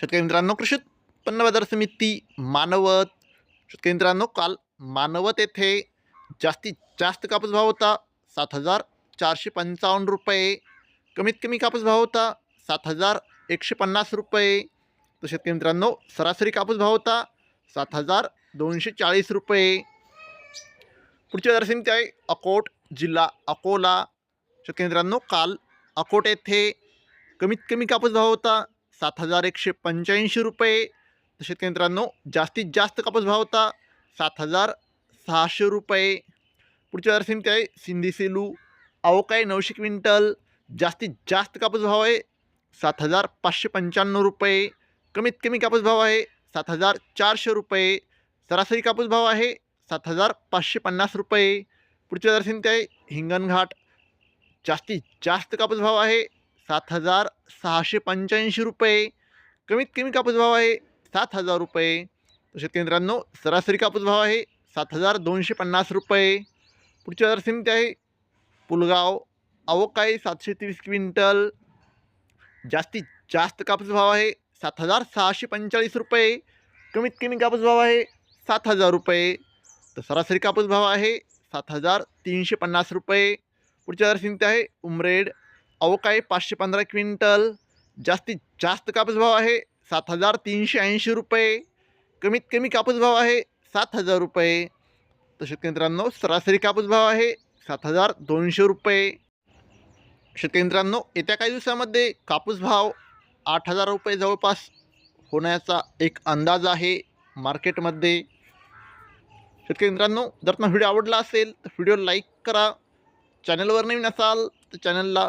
शेतकरी मित्रांनो कृषी उत्पन्न बाजार समिती मानवत. शेतकरी मित्रांनो काल मानवत येथे जास्तीत जास्त कापूस भाव होता सात हजार चारशे पंचावन्न रुपये. कमीत कमी कापूस भाव होता सात हजार एकशे पन्नास रुपये. तर शेतकरी मित्रांनो सरासरी कापूस भाव होता सात हजार दोनशे चाळीस रुपये. पुढची बाजार समिती आहे अकोट जिल्हा अकोला. शेतकरी मित्रांनो काल अकोट येथे कमीत कमी कापूस भाव होता सात हजार एकशे पंच्याऐंशी रुपये. शेतकरी मित्रांनो जास्तीत जास्त कापूस भाव होता सात हजार सहाशे रुपये. पुढची बाजार समिती आहे सिंधी सेलू अवकाळी नऊशे क्विंटल. जास्तीत जास्त कापूस भाव आहे सात हजार पाचशे पंच्याण्णव रुपये. कमीत कमी कापूस भाव आहे सात हजार चारशे रुपये. सरासरी कापूस भाव आहे सात हजार पाचशे पन्नास रुपये. पुढची बाजार समिती आहे हिंगणघाट. जास्तीत जास्त कापूस भाव आहे सात हज़ार सहाशे पंच्याऐंशी रुपये. कमीत कमी कापूस भाव आहे सात हज़ार रुपये. शेतकरी मित्रांनो सरासरी कापूस भाव आहे सात हज़ार दोनशे पन्नास रुपये. पुढची बाज़ार समिती आहे पुलगाव. अवकाळी सातशे तीस क्विंटल. जास्तीत जास्त कापूस भाव आहे सात हज़ार सहाशे पंचेचाळीस रुपये. कमीत कमी कापूस भाव आहे सात हज़ार रुपये. तर सरासरी कापूस भाव आहे सात हज़ार तीनशे पन्नास रुपये. पुढची बाज़ार समिती आहे उमरेड. अवकाळी पाचशे पंधरा क्विंटल? जास्तीत जास्त कापूस भाव आहे सात हजार तीनशे ऐंशी रुपये. कमीत कमी कापूस भाव आहे सात हजार रुपये. तर शेतकरी मित्रांनो सरासरी कापूस भाव आहे सात हजार दोनशे रुपये. शेतकरी मित्रांनो येत्या काही दिवसामध्ये कापूस भाव आठ हजार रुपये जवळपास होण्याचा एक अंदाज आहे मार्केटमध्ये. शेतकरी मित्रांनो जर तुम्हाला व्हिडिओ आवडला असेल तर व्हिडिओ लाईक करा. चॅनलवर नवीन असाल तर चॅनलला